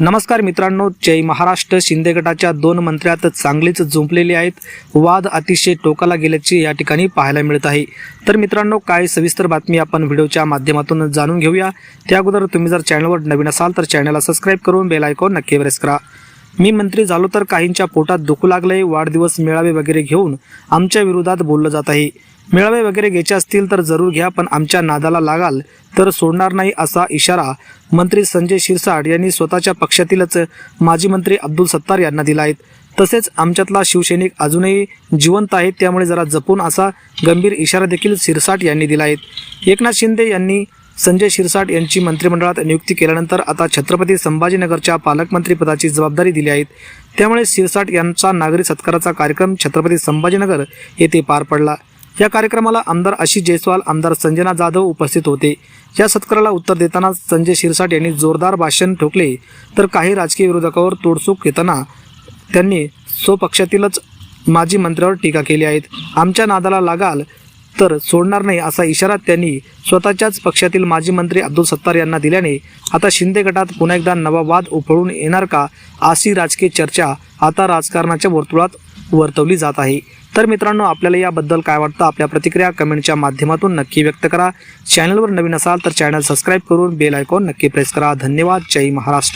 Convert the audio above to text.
नमस्कार मित्रांनो जय महाराष्ट्र. शिंदे गटाच्या दोन मंत्र्यात चांगलीच जुंपलेले आहेत. वाद अतिशय टोकाला गेल्याचे या ठिकाणी पाहायला मिळत आहे. तर मित्रांनो काय सविस्तर बातमी आपण व्हिडिओच्या माध्यमातून जाणून घेऊया. त्या अगोदर तुम्ही जर चॅनलवर नवीन असाल तर चॅनलला सबस्क्राईब करून बेल आयकॉन नक्की प्रेस करा. मी मंत्री झालो तर काहींच्या पोटात दुखू लागलंय वाढदिवस मेळावे वगैरे घेऊन आमच्या विरोधात बोललं जात आहे. मेळावे वगैरे घ्यायचे असतील तर जरूर घ्या पण आमच्या नादाला लागाल तर सोडणार नाही असा इशारा मंत्री संजय शिरसाट यांनी स्वतःच्या पक्षातीलच माजी मंत्री अब्दुल सत्तार यांना दिला आहे. तसेच आमच्यातला शिवसैनिक अजूनही जिवंत आहेत त्यामुळे जरा जपून असा गंभीर इशारा देखील शिरसाट यांनी दिला आहे. एकनाथ शिंदे यांनी संजय शिरसाट यांची मंत्रिमंडळात नियुक्ती केल्यानंतर आता छत्रपती संभाजीनगरच्या पालकमंत्रीपदाची जबाबदारी दिली आहे. त्यामुळे शिरसाट यांचा नागरी सत्काराचा कार्यक्रम छत्रपती संभाजीनगर येथे पार पडला. या कार्यक्रमाला आमदार आशिष जयस्वाल आमदार संजना जाधव उपस्थित होते. या सत्काराला उत्तर देताना संजय शिरसाट यांनी जोरदार भाषण ठोकले. तर काही राजकीय विरोधकावर तोडसोक घेताना त्यांनी स्वपक्षातीलच माजी मंत्र्यावर टीका केली आहेत आमच्या नादाला लागाल तर सोडणार नाही असा इशारा त्यांनी स्वतःच्याच पक्षातील माजी मंत्री अब्दुल सत्तार यांना दिल्याने आता शिंदे गटात पुन्हा एकदा नवा वाद उफळून येणार का अशी राजकीय चर्चा आता राजकारणाच्या वर्तुळात वर्तवली जात आहे. तर मित्रांनो आपल्याला याबद्दल काय वाटतं? आपल्या प्रतिक्रिया कमेंटच्या माध्यमातून नक्की व्यक्त करा. चॅनलवर नवीन असाल तर चॅनल सबस्क्राईब करून बेल आयकॉन नक्की प्रेस करा. धन्यवाद. जय महाराष्ट्र.